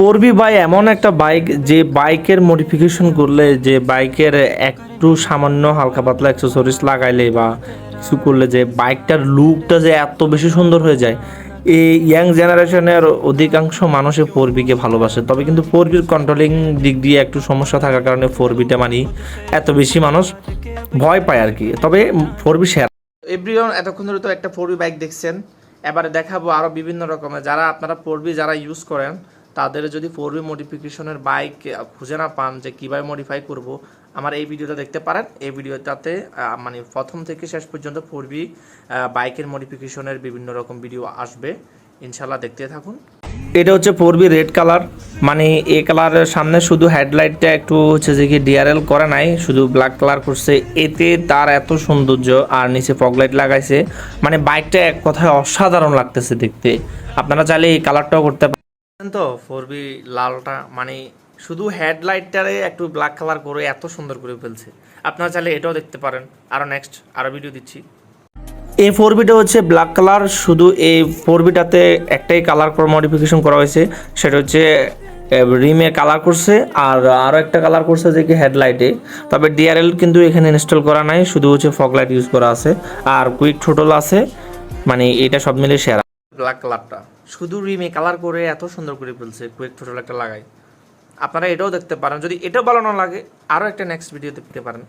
পড়বি ভাই, এমন একটা বাইক যে বাইকের মডিফিকেশন করলে, যে বাইকের একটু সামান্য হালকা পাতলা অ্যাক্সেসরিজ লাগাইলে বা কিছু করলে যে বাইকটার লুকটা যে এত বেশি সুন্দর হয়ে যায়, এই ইয়াং জেনারেশনের অধিকাংশ মানুষে ফোর বিকে ভালোবাসে। তবে কিন্তু ফোর বির কন্ট্রোলিং দিক দিয়ে একটু সমস্যা থাকার কারণে ফোর মানি এত বেশি মানুষ ভয় পায় আর কি। তবে ফোর বি শেয়ার এভরিওয়ান, এতক্ষণ ধরে তো একটা ফোরবি বাইক দেখছেন। এবারে দেখাবো আরও বিভিন্ন রকমের, যারা আপনারা ফোরবি যারা ইউজ করেন তাদের যদি ফোরবি মডিফিকেশনের বাইক খুঁজে না পান যে কীভাবে মডিফাই করব, আমার এই ভিডিওটা দেখতে পারেন। এই ভিডিওটাতে মানে প্রথম থেকে শেষ পর্যন্ত ফোরবি বাইকের মডিফিকেশনের বিভিন্ন রকম ভিডিও আসবে। ইনশাল্লাহ দেখতে থাকুন। এটা হচ্ছে ফোর রেড কালার মানে এ কালারের সামনে শুধু হেডলাইটটা একটু হচ্ছে যে কি ডিআরএল করে নাই, শুধু ব্ল্যাক কালার করছে। এতে তার এত সৌন্দর্য আর নিচে ফগলাইট লাগাইছে। মানে বাইকটা এক কথায় অসাধারণ লাগতেছে দেখতে। আপনারা চাইলে এই কালারটাও করতে তো? ফোর বি লালটা মানে শুধু হেডলাইটটারে একটু ব্ল্যাক কালার করে এত সুন্দর করে ফেলছে। আপনারা চাইলে এটাও দেখতে পারেন। আরও নেক্সট আরও ভিডিও দিচ্ছি। এই ফোর বিটা হচ্ছে ব্ল্যাক কালার শুধু এই ফোর বিটাতে একটাই কালার মডিফিকেশন করা হয়েছে। সেটা হচ্ছে রিমে কালার করছে আর আরও একটা কালার করছে যে কি হেডলাইটে। তবে ডিআরএল কিন্তু এখানে ইনস্টল করা নাই, শুধু হচ্ছে ফগলাইট ইউজ করা আছে। আর কুইক টোটাল আছে মানে এটা সব মিলে সেরা। ব্ল্যাক কালারটা শুধু রিমে কালার করে এত সুন্দর করে ফেলছে কুয়েক টোটাল একটা লাগাই আপনারা এটাও দেখতে পারেন। যদি এটাও ভালো না লাগে আরও একটা নেক্সট ভিডিও দেখতে পারেন।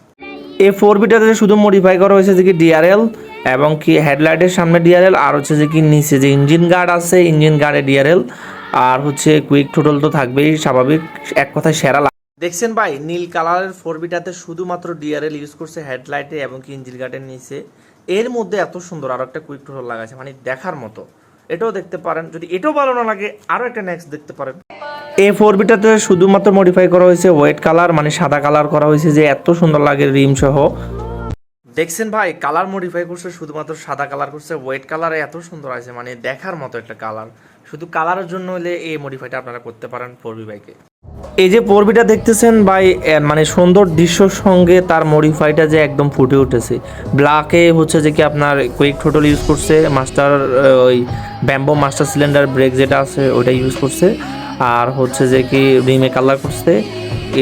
এই ফোর বিটাতে শুধু মডিফাই করা হয়েছে যে কি ডিআরএল এবং কি হেডলাইটের সামনে ডিআরএল আর হচ্ছে যে কি নিচে যে ইঞ্জিন গার্ড আছে ইঞ্জিন গার্ডে ডিআরএল আর হচ্ছে কুইক টোটাল তো থাকবেই স্বাভাবিক এক কথায় সেরা দেখছেন ভাই নীল কালারের ফোর বিটাতে শুধুমাত্র ডিআরএল ইউজ করছে হেডলাইটে এবং কি ইঞ্জিন গার্ডের নিচে। এর মধ্যে এত সুন্দর আরও একটা কুইক টোটাল লাগাছে মানে দেখার মতো। এটাও দেখতে পারেন। যদি এটাও ভালো না লাগে আরও একটা নেক্সট দেখতে পারেন। এ ফোর বিটাতে শুধুমাত্র মডিফাই করা হয়েছে হোয়াইট কালার মানে সাদা কালার করা হয়েছে যে এত সুন্দর লাগে রিম সহ। দেখছেন ভাই কালার মডিফাই করছে শুধুমাত্র সাদা কালার করছে হোয়াইট কালারে এত সুন্দর আছে মানে দেখার মতো একটা কালার শুধু কালারের জন্য হলে এই মডিফাইটা আপনারা করতে পারেন ফোর বি বাইকে এই যে পরবিটা দেখতেছেন ভাই মানে সুন্দর দৃশ্যর সঙ্গে তার মডিফাইটা যে একদম ফুটে উঠেছে। ব্ল্যাকে হচ্ছে যে কি আপনার কুইক টোটাল ইউজ করছে মাস্টার ওই ব্যাম্বো মাস্টার সিলিন্ডার ব্রেক যেটা আছে ওটা ইউজ করছে। আর হচ্ছে যে কি রিমে কালার করছে,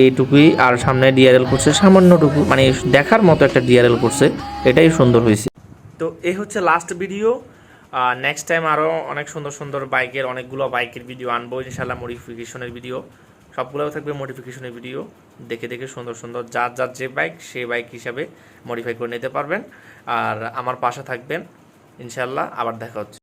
এইটুকুই। আর সামনে ডিআরএল করছে, সামান্যটুকু মানে দেখার মতো একটা ডিআরএল করছে, এটাই সুন্দর হয়েছে। তো এই হচ্ছে লাস্ট ভিডিও নেক্সট টাইম আরও অনেক সুন্দর সুন্দর বাইকের, অনেকগুলো বাইকের ভিডিও আনব ইনশাল্লাহ মডিফিকেশনের ভিডিও সবগুলোও থাকবে মডিফিকেশনের ভিডিও দেখে দেখে সুন্দর সুন্দর যার যার যে বাইক সেই বাইক হিসাবে মডিফাই করে নিতে পারবেন। আর আমার পাশে থাকবেন ইনশাল্লাহ আবার দেখা হচ্ছে।